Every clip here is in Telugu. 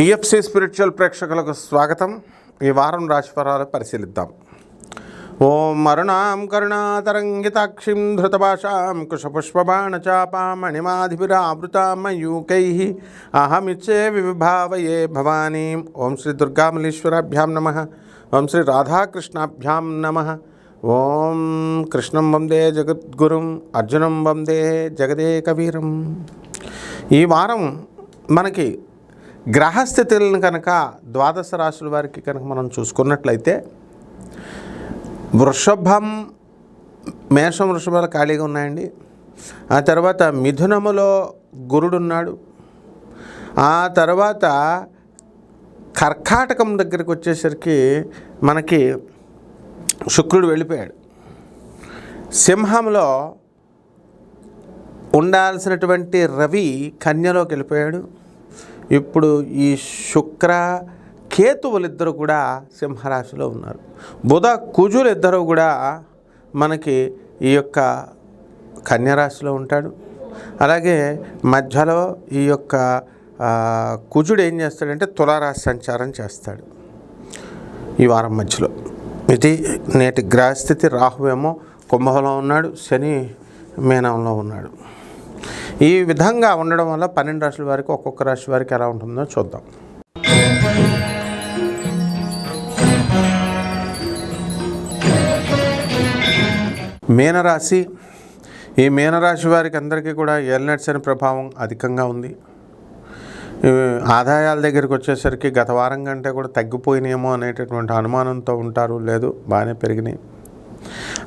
టిఎఫ్సి స్పిరిచువల్ ప్రేక్షకులకు స్వాగతం. ఈ వారం రాశిఫలాలు పరిశీలిద్దాం. ఓం అరుణాం కరుణాతరంగితాక్షిం ధృతభాషాం కుశపుష్పబాణచాపామణిమాధిభిరావృతామయూకై అహమిచ్చే వివిభావయే భవానీం. ఓం శ్రీ దుర్గామలీశ్వరాభ్యాం నమ. ఓం శ్రీ రాధాకృష్ణాభ్యాం నమ. ఓం కృష్ణం వందే జగద్గురుం అర్జునం వందే జగదేకవీరం. ఈ వారం మనకి గ్రహస్థితులను కనుక ద్వాదశ రాశుల వారికి కనుక మనం చూసుకున్నట్లయితే వృషభం మేషం వృషభాలు ఖాళీగా ఉన్నాయండి. ఆ తర్వాత మిథునములో గురుడున్నాడు ఆ తర్వాత కర్కాటకం దగ్గరికి వచ్చేసరికి మనకి శుక్రుడు వెళ్ళిపోయాడు. సింహంలో ఉండాల్సినటువంటి రవి కన్యలోకి వెళ్ళిపోయాడు. ఇప్పుడు ఈ శుక్ర కేతువులిద్దరూ కూడా సింహరాశిలో ఉన్నారు. బుధ కుజులు ఇద్దరు కూడా మనకి ఈ యొక్క కన్యరాశిలో ఉంటాడు. అలాగే మధ్యలో ఈ యొక్క కుజుడు ఏం చేస్తాడంటే తులారాశి సంచారం చేస్తాడు ఈ వారం మధ్యలో. ఇది నేటి గ్రహస్థితి. రాహువేమో కుంభంలో ఉన్నాడు. శని మీనంలో ఉన్నాడు. ఈ విధంగా ఉండడం వల్ల పన్నెండు రాశుల వారికి ఒక్కొక్క రాశి వారికి ఎలా ఉంటుందో చూద్దాం. మీనరాశి. ఈ మీనరాశి వారికి అందరికీ కూడా ఎల్నెట్స్ అనే ప్రభావం అధికంగా ఉంది. ఆదాయాల దగ్గరికి వచ్చేసరికి గత వారం కంటే కూడా తగ్గిపోయినాయేమో అనేటటువంటి అనుమానంతో ఉంటారు లేదు బాగానే పెరిగినాయి.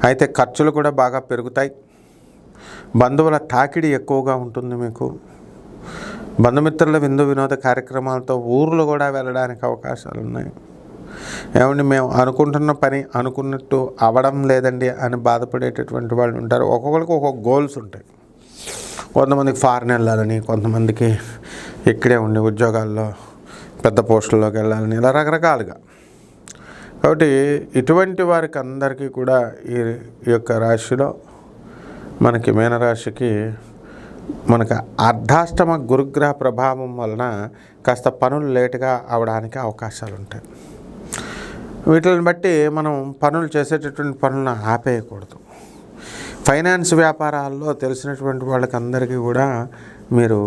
అయితే ఖర్చులు కూడా బాగా పెరుగుతాయి. బంధువుల తాకిడి ఎక్కువగా ఉంటుంది మీకు. బంధుమిత్రుల విందు వినోద కార్యక్రమాలతో ఊర్లు కూడా వెళ్ళడానికి అవకాశాలు ఉన్నాయి. ఏమండి మేము అనుకుంటున్న పని అనుకున్నట్టు అవడం లేదండి అని బాధపడేటటువంటి వాళ్ళు ఉంటారు. ఒక్కొక్కరికి ఒక్కొక్క గోల్స్ ఉంటాయి. కొంతమందికి ఫారెన్ వెళ్ళాలని కొంతమందికి ఇక్కడే ఉండి ఉద్యోగాల్లో పెద్ద పోస్టుల్లోకి వెళ్ళాలని ఇలా రకరకాలుగా. కాబట్టి ఇటువంటి వారికి అందరికీ కూడా ఈ ఈ యొక్క రాశిలో మనకి మీనరాశికి మనకు అర్ధాష్టమ గురుగ్రహ ప్రభావం వలన కాస్త పనులు లేటుగా అవడానికి అవకాశాలు ఉంటాయి. వీటిని బట్టి మనం పనులు చేసేటటువంటి పనులను ఆపేయకూడదు. ఫైనాన్స్ వ్యాపారాల్లో తెలిసినటువంటి వాళ్ళకి అందరికీ కూడా మీరు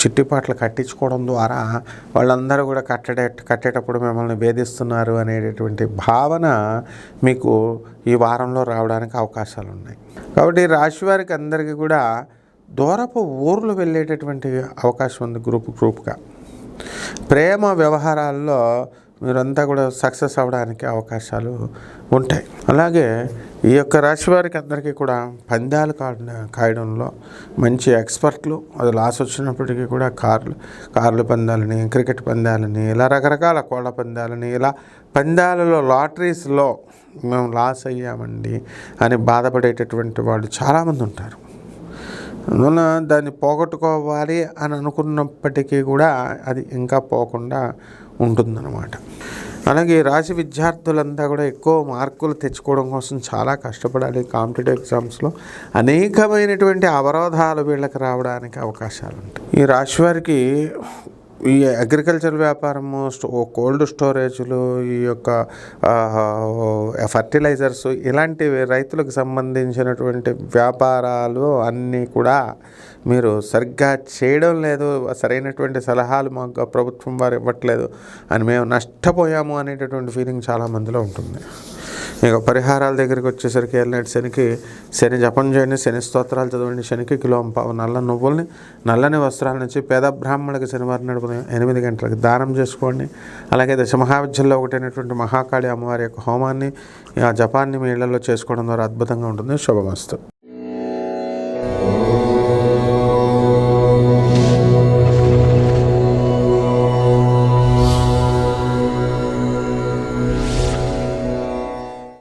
చిట్టిపాట్లు కట్టించుకోవడం ద్వారా వాళ్ళందరూ కూడా కట్టడే కట్టేటప్పుడు మిమ్మల్ని వేధిస్తున్నారు అనేటటువంటి భావన మీకు ఈ వారంలో రావడానికి అవకాశాలు ఉన్నాయి కాబట్టి రాశివారికి అందరికీ కూడా దూరపు ఊర్లు వెళ్ళేటటువంటి అవకాశం ఉంది గ్రూప్ గ్రూప్గా. ప్రేమ వ్యవహారాల్లో మీరంతా కూడా సక్సెస్ అవ్వడానికి అవకాశాలు ఉంటాయి. అలాగే ఈ యొక్క రాశి వారికి అందరికీ కూడా పందాలు కాడ కాయడంలో మంచి ఎక్స్పర్ట్లు అది లాస్ వచ్చినప్పటికీ కూడా కార్లు కార్లు పందాలని క్రికెట్ పందాలని ఇలా రకరకాల కోళ్ళ పందాలని ఇలా పందాలలో లాటరీస్లో మేము లాస్ అయ్యామండి అని బాధపడేటటువంటి వాళ్ళు చాలామంది ఉంటారు. అందువల్ల దాన్ని పోగొట్టుకోవాలి అని అనుకున్నప్పటికీ కూడా అది ఇంకా పోకుండా ఉంటుందన్నమాట. అలాగే రాశి విద్యార్థులంతా కూడా ఎక్కువ మార్కులు తెచ్చుకోవడం కోసం చాలా కష్టపడాలి కాంపిటేటివ్ ఎగ్జామ్స్లో. అనేకమైనటువంటి అవరోధాలు వీళ్ళకి రావడానికి అవకాశాలు ఉంటాయి ఈ రాశి వారికి ఈ అగ్రికల్చర్ వ్యాపారము కోల్డ్ స్టోరేజ్లు ఈ యొక్క ఫర్టిలైజర్స్ ఇలాంటివి రైతులకు సంబంధించినటువంటి వ్యాపారాలు అన్నీ కూడా మీరు సరిగ్గా చేయడం లేదు సరైనటువంటి సలహాలు మాకు ప్రభుత్వం వారు ఇవ్వట్లేదు అని మేము నష్టపోయాము అనేటటువంటి ఫీలింగ్ చాలా మందిలో ఉంటుంది. ఇక పరిహారాల దగ్గరికి వచ్చేసరికి వెళ్ళినట్టు శనికి శని జపం చేయండి శని స్తోత్రాలు చదవండి శనికి కిలో నల్ల నువ్వుల్ని నల్లని వస్త్రాల నుంచి పేద బ్రాహ్మణులకి శనివారం నడుపున ఎనిమిది గంటలకు దానం చేసుకోండి. అలాగే దశమహావిద్యంలో ఒకటైనటువంటి మహాకాళి అమ్మవారి యొక్క హోమాన్ని ఆ జపాన్ని మీ ఇళ్ళలో చేసుకోవడం ద్వారా అద్భుతంగా ఉంటుంది. శుభమస్తు.